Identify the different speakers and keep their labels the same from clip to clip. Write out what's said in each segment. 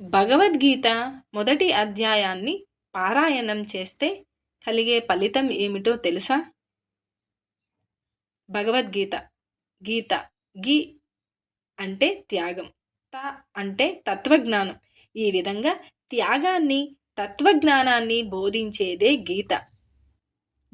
Speaker 1: భగవద్గీత మొదటి అధ్యాయాన్ని పారాయణం చేస్తే కలిగే ఫలితం ఏమిటో తెలుసా? భగవద్గీత. గీత. గీ అంటే త్యాగం. త అంటే తత్వజ్ఞానం. ఈ విధంగా త్యాగాన్ని తత్వజ్ఞానాన్ని బోధించేదే గీత.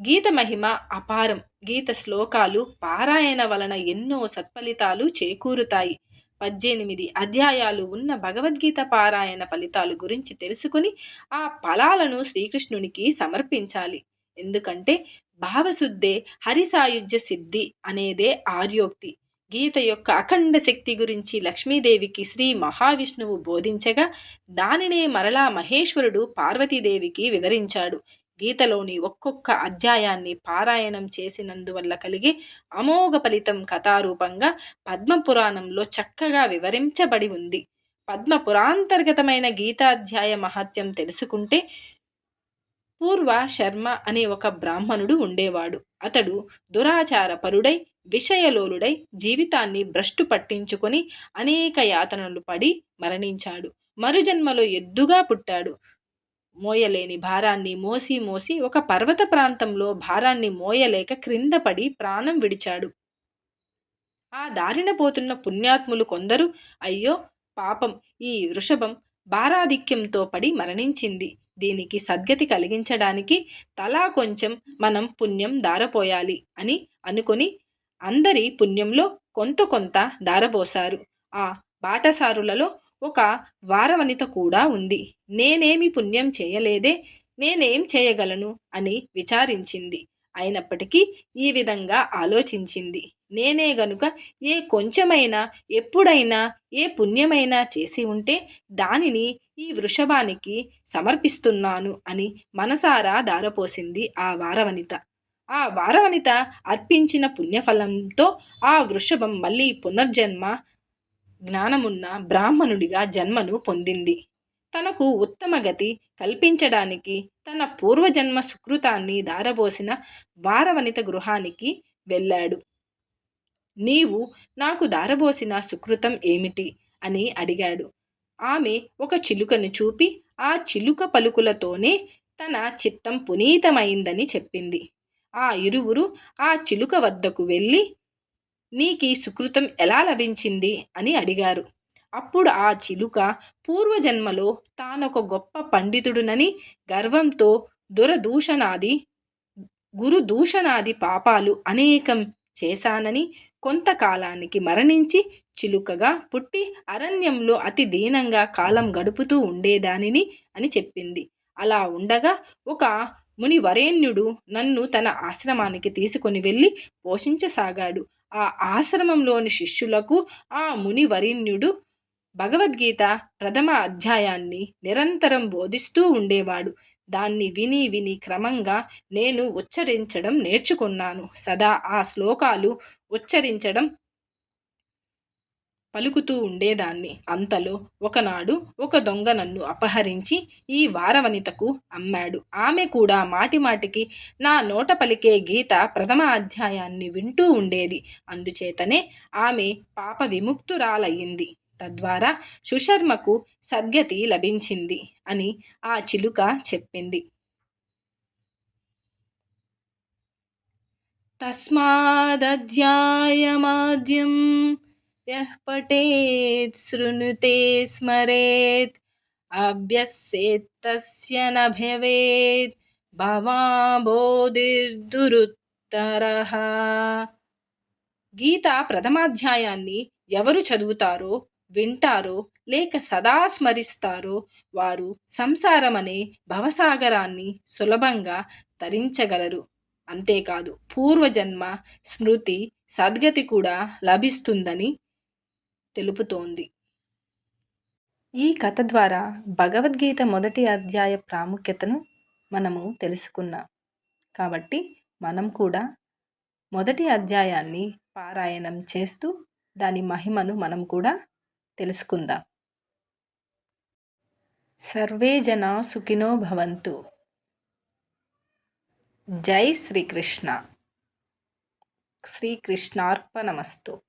Speaker 1: గీత మహిమ అపారం. గీత శ్లోకాలు పారాయణ వలన ఎన్నో సత్ఫలితాలు చేకూరుతాయి. పద్దెనిమిది అధ్యాయాలు ఉన్న భగవద్గీత పారాయణ ఫలితాలు గురించి తెలుసుకుని ఆ ఫలాలను శ్రీకృష్ణునికి సమర్పించాలి. ఎందుకంటే భావశుద్ధే హరిసాయుధ్య సిద్ధి అనేదే ఆర్యోక్తి. గీత యొక్క అఖండ శక్తి గురించి లక్ష్మీదేవికి శ్రీ మహావిష్ణువు బోధించగా దానినే మరలా మహేశ్వరుడు పార్వతీదేవికి వివరించాడు. గీతలోని ఒక్కొక్క అధ్యాయాన్ని పారాయణం చేసినందువల్ల కలిగే అమోఘ ఫలితం కథారూపంగా పద్మపురాణంలో చక్కగా వివరించబడి ఉంది. పద్మ పురాంతర్గతమైన గీతాధ్యాయ మహత్యం తెలుసుకుంటే పూర్వ శర్మ అనే ఒక బ్రాహ్మణుడు ఉండేవాడు. అతడు దురాచార పరుడై విషయలోలుడై జీవితాన్ని భ్రష్టు పట్టించుకొని అనేక యాతనలు పడి మరణించాడు. మరుజన్మలో ఎద్దుగా పుట్టాడు. మోయలేని భారాన్ని మోసి మోసి ఒక పర్వత ప్రాంతంలో భారాన్ని మోయలేక క్రింద పడి ప్రాణం విడిచాడు. ఆ దారిన పోతున్న పుణ్యాత్ములు కొందరు అయ్యో పాపం ఈ వృషభం భారాధిక్యంతో పడి మరణించింది. దీనికి సద్గతి కలిగించడానికి తలా కొంచెం మనం పుణ్యం దారపోయాలి అని అనుకొని అందరి పుణ్యంలో కొంత కొంత దారపోశారు ఆ బాటసారులలో ఒక వారవనిత కూడా ఉంది. నేనేమి పుణ్యం చేయలేదే నేనేం చేయగలను అని విచారించింది. అయినప్పటికీ ఈ విధంగా ఆలోచించింది. నేనే గనుక ఏ కొంచెమైనా ఎప్పుడైనా ఏ పుణ్యమైనా చేసి ఉంటే దానిని ఈ వృషభానికి సమర్పిస్తున్నాను అని మనసారా దారపోసింది ఆ వారవనిత. ఆ వారవనిత అర్పించిన పుణ్యఫలంతో ఆ వృషభం మళ్ళీ పునర్జన్మ జ్ఞానమున్న బ్రాహ్మణుడిగా జన్మను పొందింది. తనకు ఉత్తమ గతి కల్పించడానికి తన పూర్వజన్మ సుకృతాన్ని దారబోసిన వారవనిత గృహానికి వెళ్ళాడు. నీవు నాకు దారబోసిన సుకృతం ఏమిటి? అని అడిగాడు. ఆమె ఒక చిలుకను చూపి ఆ చిలుక పలుకులతోనే తన చిత్తం పునీతమైందని చెప్పింది. ఆ ఇరువురు ఆ చిలుక వద్దకు వెళ్ళి నీకి సుకృతం ఎలా లభించింది? అని అడిగారు. అప్పుడు ఆ చిలుక పూర్వజన్మలో తానొక గొప్ప పండితుడునని గర్వంతో దురదూషణాది గురుదూషణాది పాపాలు అనేకం చేశానని కొంతకాలానికి మరణించి చిలుకగా పుట్టి అరణ్యంలో అతి దీనంగా కాలం గడుపుతూ ఉండేదానిని అని చెప్పింది. అలా ఉండగా ఒక ముని వరేణ్యుడు నన్ను తన ఆశ్రమానికి తీసుకొని వెళ్ళి పోషించసాగాడు. ఆ ఆశ్రమంలోని శిష్యులకు ఆ ముని వరేణ్యుడు భగవద్గీత ప్రథమ అధ్యాయాన్ని నిరంతరం బోధిస్తూ ఉండేవాడు. దాన్ని విని విని క్రమంగా నేను ఉచ్చరించడం నేర్చుకున్నాను. సదా ఆ శ్లోకాలు ఉచ్చరించడం పలుకుతూ ఉండేదాన్ని. అంతలో ఒకనాడు ఒక దొంగ నన్ను అపహరించి ఈ వారవనితకు అమ్మాడు. ఆమె కూడా మాటిమాటికి నా నోట పలికే గీత ప్రథమ అధ్యాయాన్ని వింటూ ఉండేది. అందుచేతనే ఆమె పాప విముక్తురాలయ్యింది. తద్వారా సుశర్మకు సద్గతి లభించింది అని ఆ చిలుక చెప్పింది. తస్మాదధ్యాయమాద్యం यः पठेत् शृणुते स्मरेत् अभ्यस्येत्तस्य न भवेत् భవాబోధిర్దురుత్తరః గీత ప్రథమాధ్యాయాన్ని ఎవరు చదువుతారో వింటారో లేక సదా స్మరిస్తారో వారు సంసారమనే భవసాగరాన్ని సులభంగా తరించగలరు అంతేకాదు పూర్వజన్మ స్మృతి సద్గతి కూడా లభిస్తుందని తెలుపుతోంది. ఈ కథ ద్వారా భగవద్గీత మొదటి అధ్యాయ ప్రాముఖ్యతను మనము తెలుసుకున్నాం. కాబట్టి మనం కూడా మొదటి అధ్యాయాన్ని పారాయణం చేస్తూ దాని మహిమను మనం కూడా తెలుసుకుందాం. సర్వే జన సుఖినో భవంతు. జై శ్రీకృష్ణ. శ్రీకృష్ణార్పణమస్తు.